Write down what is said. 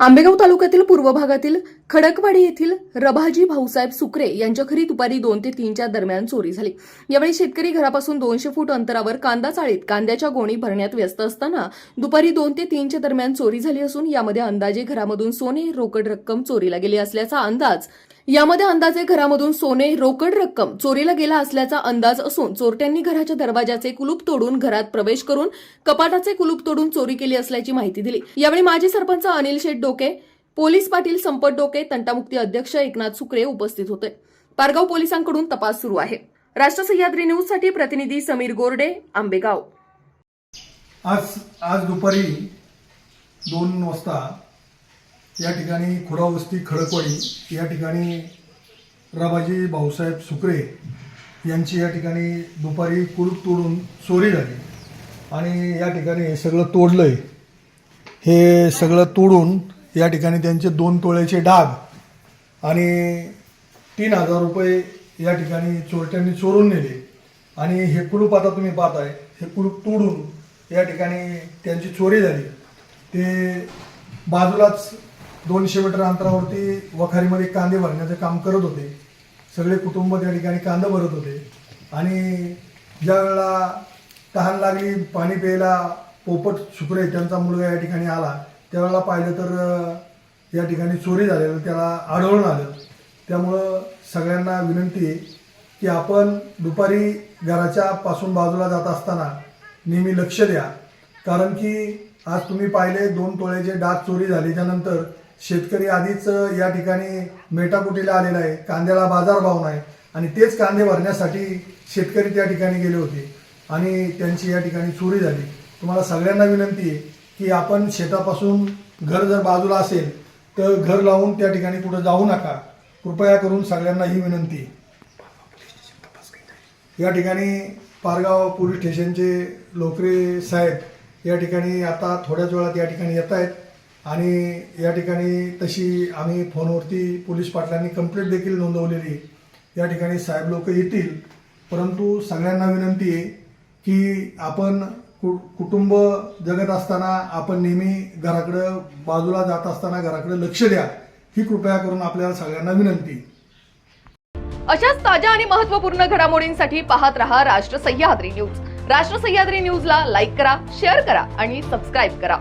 आंबेगाव तालुक्यातील पूर्व भागातील खडकवाडी येथील रभाजी भाऊसाहेब सुकरे यांच्या घरी दुपारी दोन ते तीनच्या दरम्यान चोरी झाली. यावेळी शेतकरी घरापासून दोनशे फूट अंतरावर कांदा चाळीत कांद्याच्या गोणी भरण्यात व्यस्त असताना दुपारी दोन ते तीनच्या दरम्यान चोरी झाली असून यामध्ये अंदाजे घरामधून सोने रोकड रक्कम चोरीला गेली असल्याचा अंदाज यामध्ये अंदाजे घरामधून सोने रोकड रक्कम चोरीला गेला असल्याचा अंदाज असून चोरट्यांनी घराच्या दरवाजाचे कुलूप तोडून घरात प्रवेश करून कपाटाचे कुलूप तोडून चोरी केली असल्याची माहिती दिली. यावेळी माजी सरपंच अनिल शेठ डोके पोलीस पाटील संपत डोके तंटामुक्ती अध्यक्ष एकनाथ सुकरे उपस्थित होते. पारगाव पोलिसांकडून तपास सुरू आहे. राष्ट्र सह्याद्री न्यूजसाठी प्रतिनिधी समीर गोरडे आंबेगाव. आज आज दुपारी दोन वाजता या ठिकाणी खुरावस्ती खडकवाडी या ठिकाणी राबाजी भाऊसाहेब सुकरे यांची या ठिकाणी दुपारी कुलूप तोडून चोरी झाली. आणि या ठिकाणी हे सगळं तोडलं आहे हे सगळं तोडून या ठिकाणी त्यांचे दोन तोळ्याचे डाग आणि तीन हजार रुपये या ठिकाणी चोरट्यांनी चोरून नेले. आणि हे कुलूप आता तुम्ही पाहताय हे कुलूप तोडून या ठिकाणी त्यांची चोरी झाली. ते बाजूलाच दोनशे मीटर अंतरावरती वखारीमध्ये कांदे भरण्याचं काम करत होते. सगळे कुटुंब त्या ठिकाणी कांदा भरत होते. आणि ज्या वेळेला तहान लागली पाणी प्यायला पोपट शुक्रे त्यांचा मुलगा या ठिकाणी आला त्यावेळेला पाहिलं तर या ठिकाणी चोरी झालेलं त्याला आढळून आलं. त्यामुळं सगळ्यांना विनंती आहे की आपण दुपारी घराच्या पासून बाजूला जात असताना नेहमी लक्ष द्या. कारण की आज तुम्ही पाहिले दोन तोळ्याचे डाग चोरी झाली त्यानंतर शेतकरी आधीच या ठिकाणी मेटाकुटीला आलेला आहे कांद्याला बाजारभाव नाही. आणि तेच कांदे भरण्यासाठी शेतकरी त्या ठिकाणी गेले होते. आणि त्यांची या ठिकाणी चोरी झाली. तुम्हाला सगळ्यांना विनंती आहे की आपण शेतापासून घर जर बाजूला असेल तर घर लावून त्या ठिकाणी कुठं जाऊ नका. कृपया करून सगळ्यांना ही विनंती आहे. या ठिकाणी पारगाव पोलीस स्टेशनचे लोकरे साहेब या ठिकाणी आता थोड्याच वेळात या ठिकाणी येत आहेत. आणि या ठिकाणी तशी आम्ही फोनवरती पोलीस पाटलांनी कंप्लेंट देखील नोंदवलेली या ठिकाणी साहेब लोक येतील परंतु सगळ्यांना विनंती आहे की आपण कु कुटुंब जगत असताना आपण नेहमी घराकडं बाजूला जात असताना घराकडे लक्ष द्या. ही कृपया करून आपल्याला सगळ्यांना विनंती अशाच ताज्या आणि महत्त्वपूर्ण घडामोडींसाठी पाहत रहा राष्ट्र सह्याद्री न्यूज. राष्ट्र सह्याद्री न्यूजला लाईक करा शेअर करा आणि सबस्क्राईब करा.